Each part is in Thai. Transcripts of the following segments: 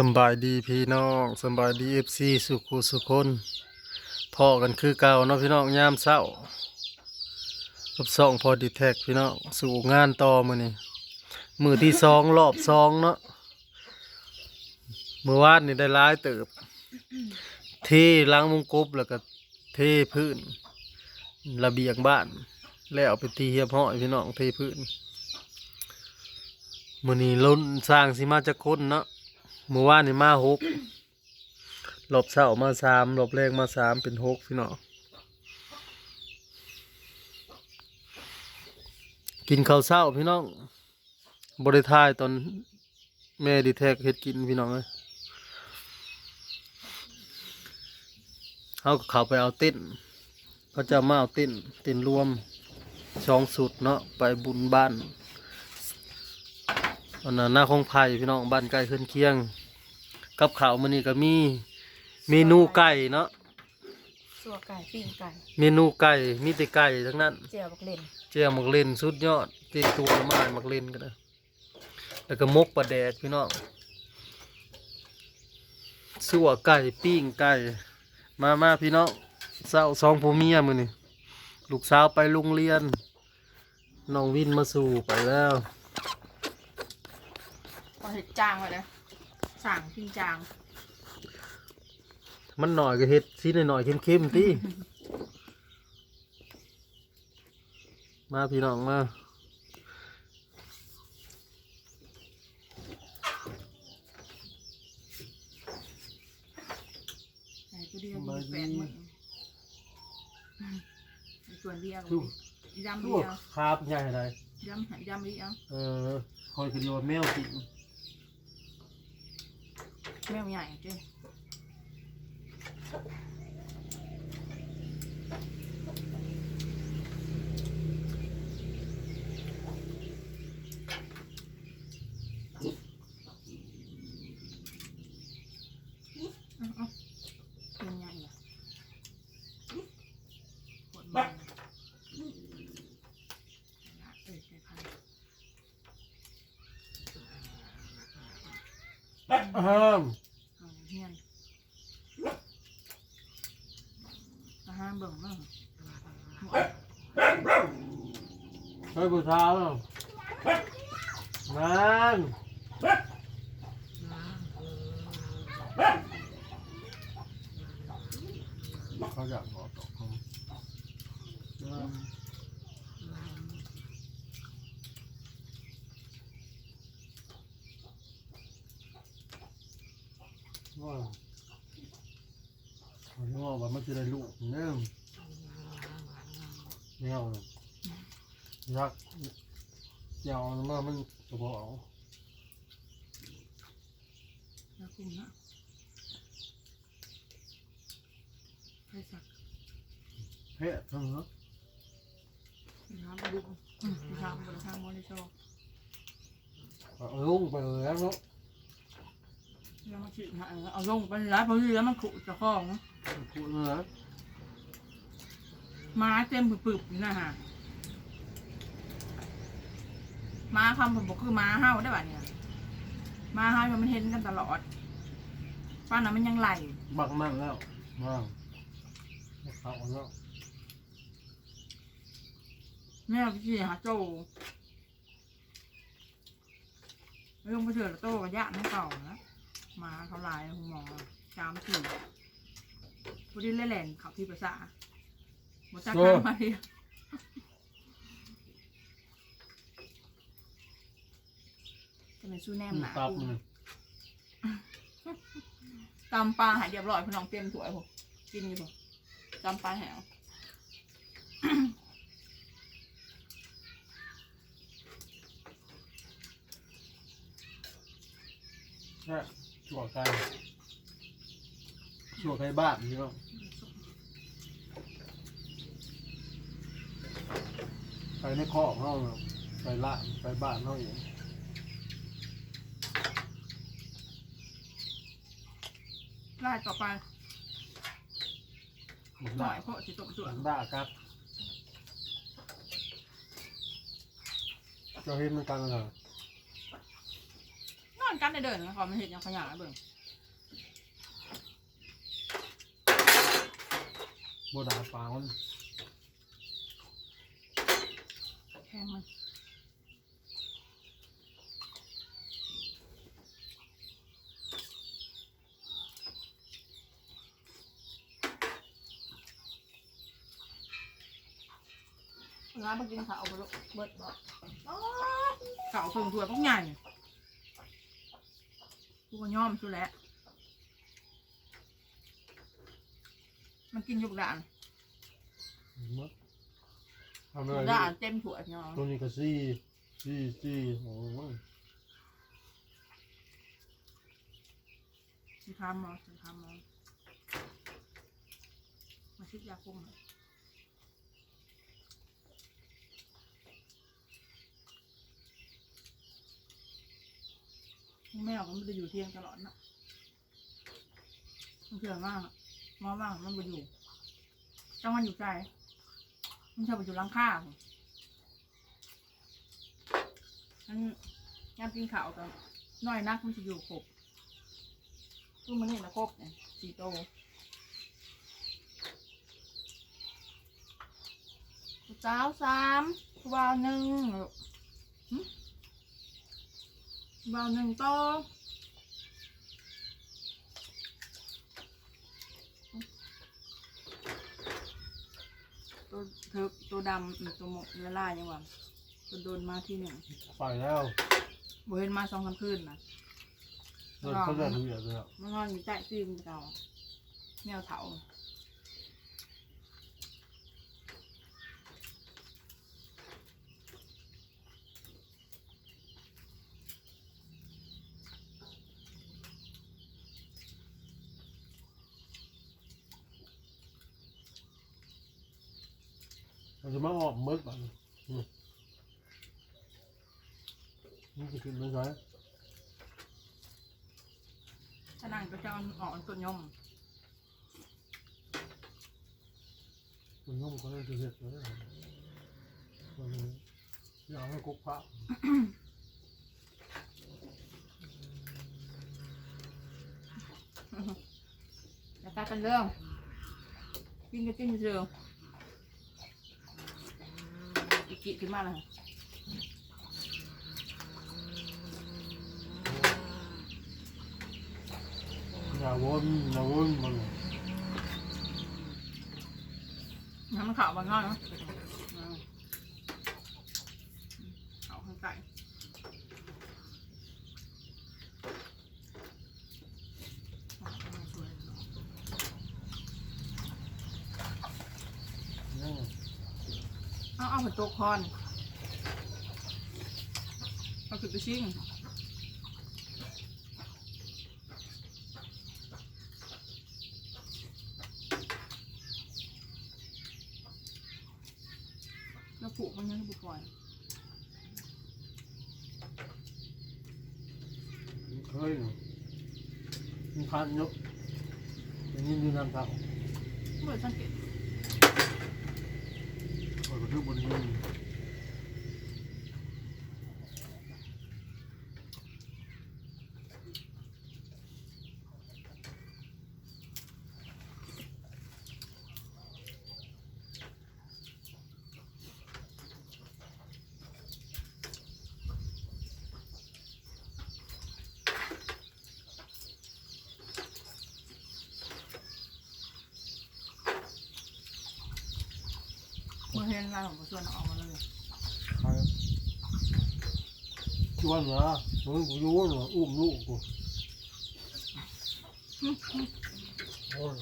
สบายดีพี่น้องสบายดีเอฟซีสุขุสุคนพอกันคือเก่าเนาะพี่น้องยามเศร้ากับสองพอดีแท็กพี่น้องสู่งานต่อมือนี่มือที่สองรอบสองเนาะเมื่อวานนี่ได้ร้ายเติบเทล้างมงกบแล้วก็เทพื้น ระเบียงบ้าน แล้วไปตีเฮียบห้อยพี่น้องเทพื้นมือนี้ล้นสร้างสิมาจะคนเนาะ เมื่อวานนี่มาหกรอบเช้ามาสามรอบแรกมาสามเป็นหกพี่น้องกินข้าวเช้าพี่น้องบริทายตอนแม่ดีแทกเฮ็ดกินพี่น้องเลยเขาเขาไปเอาเต้นเขาจะมาเอาเต้นเต้นรวมสองสุดเนาะไปบุญบ้าน อันนั้นหน้าของไผ่พี่น้องบ้านไก่ขึ้นเคียง กับข้าวมื้อนี้ก็มีเมนูไก่เนาะสัวไก่ปิ้งไก่เมนูไก่มีแต่ไก่ทั้งนั้นเจียวบักเล่นเจียวหมักเล่นสุดยอดตีตัวละมาหมักเล่นก็ได้แล้วก็มกปลาแดกพี่น้องสัวไก่ปิ้งไก่มามาพี่น้องเศร้าสองผัวเมียมื้อนี้ลูกสาวไปโรงเรียนน้องวินมาสู่ไปแล้ว พอเห็ดจางเลยนะสั่งปิ้งจาง มันหน่อยก็เฮ็ดสีหน่อยๆเข้มๆติ มาพี่น้องมาไก่ตัวเดียวมีแปดหมื่นไอ้ส่วนเดียวดูยำดูเดียวคาบใหญ่ไรยำหันยำเดียวเออคอยคือโยนแมวกิน แมวใหญ่จ้ะอาเอาเป็นใหญ่อะปวดมันเอ้ยใส่พัน ห้ามเอาเฮียนอาหารเบิ่งเนาะเฮ้ยผู้สาวนั่นเขาอยากขอตกเขา ว่าเขาว่าว่ามันจะได้ลูกเนี่ยแนวเลยยักษ์ยาวมันมันจะบอกเอาแล้วคุณนะไปสักเพะทั้งนั้นน้ำไปดูอืมทำบนทางมอนิโชว์เอาลุงไปเลยแล้วเนาะแล้วมา ฉีดหาเอาลงไปร้านพอดีแล้วมันขุจะคล้องพูดเลยนะม้าเต็มปึบๆอยู่นะฮะม้าคำผมบอกคือม้าห้าวได้ป่ะเนี่ยม้าห้าวมันเห็นกันตลอดป้าน่ะมันยังไหลบักนั่นแล้วว่างเขาแล้วแม่พี่จีหาโจไม่ต้องไปเถื่อนโตกับยะนั่นเก่านะ ม้าเขาลายคุณหมอจามสี่พอดีเล่นแหล่นขับที่ภาษาหมดจักรมาดิจะเป็นสู้แนมหนาตับมันตำปลาหายเรียบร้อยพี่น้องเต็มถ้วยผมกินอยู่ผมตำปลาแหวแค่ ชั่วไก่ชั่วไก่บ้านนี่ก็ไปในคอกเขาเนาะไปละไปบ้านเขาเองไล่ต่อไปหมดหน่ได้อยเพราะจิตตกส่วนได้ครับเจะเห็นมันกันเหรอนอน มันกันได้เดินนะขอมันเห็นยังขยะเบิ่งบ่ดาปลามันแทงมันร้านมากินข้าวบ่ลูกเบิดบ่ข้าวเพิ่งถ้วยพวกใหญ่ กูก็ย่อมสุแหล้วมันกินอยุกด่านหมดทำอะไรด่านเต็มถ้วยเนาะตัวนี้ก็ซี่ซี่ซี่โอ้ยสิทำมาสิทำมามาชิดยาคุม แมวมันไม่ได้อยู่เที่ยงตลอดนะมันเถื่อนมากมาว่างมันไปอยู่จังมันอยู่ใจมันชอบไปอยู่หลังข้านั่นยามกินข้าวกันน้อยนักมันจะอยู่ครบตู้มันนี่นะครบเนี่ยสี่โตสาวสามวาวหนึ่ง ลูกหึวาวหนึ่งโตวตัวเธอตัวดำอืมตัวหมกละลายยังวะตัวโดนมาที่หนึ่งไปแล้วบ่เห็นมาสองสามคืนนะเดินเขาเดินเหยียบเลยอะมันนอนอยู่ใต้ซีมเก่าแมวเถา มันจะมาออกมึกแบบนี้นี่นี่จะกินไม่ใช่ถ้านั่งก็จะเอาออกอันตัวยมมันนุ่มก็ได้จะเสร็จเลยมันอยากให้กุ๊กพระอย่าตากันเรื่องกินก็กินเชิงอีก กีขึ้นมาเลยอย่าวนอย่าวนมัน น้ำมันขาวบางน้อยเนาะอืมขาวข้างไก่ นี่ เอาเอาหัวโตกคอนเอาขึ้นไปชิ่งแล้วผูกมันยังบุกปล่อยเคยมันคันเนาะอย่างนี้ดูน้ำเท้า เมื่อสังเกต เออก็ เมื่อเห็นลายของกระส่วนออกมาเลยใครชวนเหรอหนูกูรู้เหรออุ้มลูกกูโอ้ย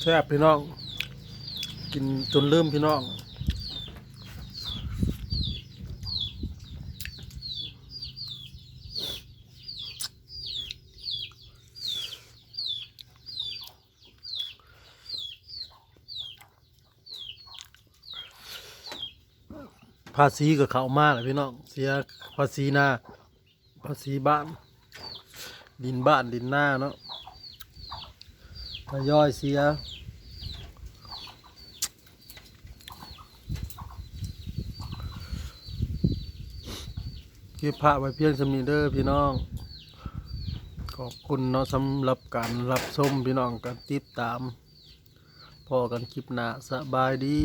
แซ่บพี่น้อง กินจนลืมพี่น้อง ภาษีกับเขามากเลยพี่น้องเสียภาษีหน้าภาษีบ้าน ดินบ้านดินหน้าเนาะทยอยเสียคลิปพระไว้เพียงสมีเดอร์พี่น้อง ขอบคุณเนาะสำหรับการรับชมพี่น้องการติดตามพอกันคลิปหน้าสบายดี